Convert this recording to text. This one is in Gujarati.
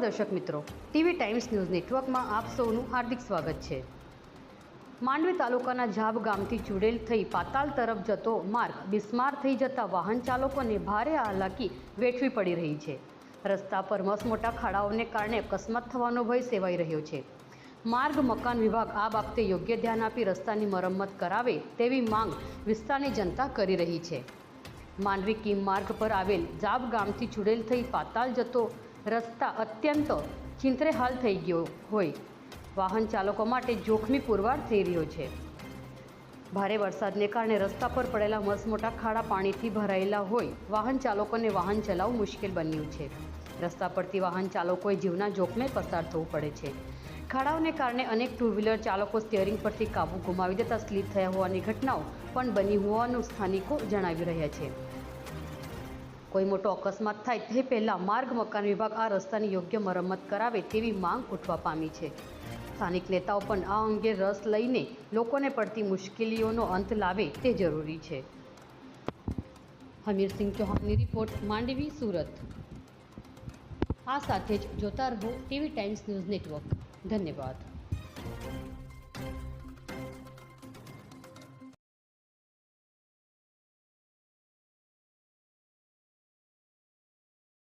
દર્શક મિત્રો, ટીવી ટાઈમ્સ ન્યૂઝ નેટવર્કમાં આપ સૌનું હાર્દિક સ્વાગત છે. માંડવી તાલુકાના જાબ ગામથી ચુડેલ થઈ પાતાલ તરફ જતો માર્ગ બિસ્માર થઈ જતા વાહન ચાલકોને ભારે હાલાકી વેઠવી પડી રહી છે. રસ્તા પર મસમોટા ખાડાઓને કારણે અકસ્માત થવાનો ભય સેવાઈ રહ્યો છે. માર્ગ, મકાન વિભાગ આ બાબતે યોગ્ય ધ્યાન આપી રસ્તાની મરમ્મત કરાવે તેવી માંગ વિસ્તારની જનતા કરી રહી છે. માંડવી કીમ માર્ગ પર આવેલ જાબ ગામથી ચુડેલ થઈ પાતાલ જતો રસ્તા અત્યંત ચિંતરેહાલ થઈ ગયો હોય. વાહન ચાલકો માટે જોખમી પુરવાર થઈ રહ્યો છે. ભારે વરસાદને કારણે રસ્તા પર પડેલા મસમોટા ખાડા પાણીથી ભરાયેલા હોય. વાહન ચાલકોને વાહન ચલાવવું મુશ્કેલ બન્યું છે. રસ્તા પરથી વાહન ચાલકોએ જીવના જોખમે પસાર થવું પડે છે. ખાડાઓને કારણે અનેક ટુ વ્હીલર ચાલકો સ્ટિયરિંગ પરથી કાબુ ગુમાવી દેતા સ્લીપ થયા હોવાની ઘટનાઓ પણ બની હોવાનું સ્થાનિકો જણાવી રહ્યા છે. કોઈ મોટો અકસ્માત થાય તે પહેલાં માર્ગ, મકાન વિભાગ આ રસ્તાની યોગ્ય મરમ્મત કરાવે તેવી માંગ ઉઠવા પામી છે. સ્થાનિક નેતાઓ પણ આ અંગે રસ લઈને લોકોને પડતી મુશ્કેલીઓનો અંત લાવે તે જરૂરી છે. હમીરસિંહ ચૌહાણની રિપોર્ટ, માંડવી, સુરત. આ સાથે જ જોતા રહો ટીવી ટાઈમ્સ ન્યૂઝ નેટવર્ક. ધન્યવાદ.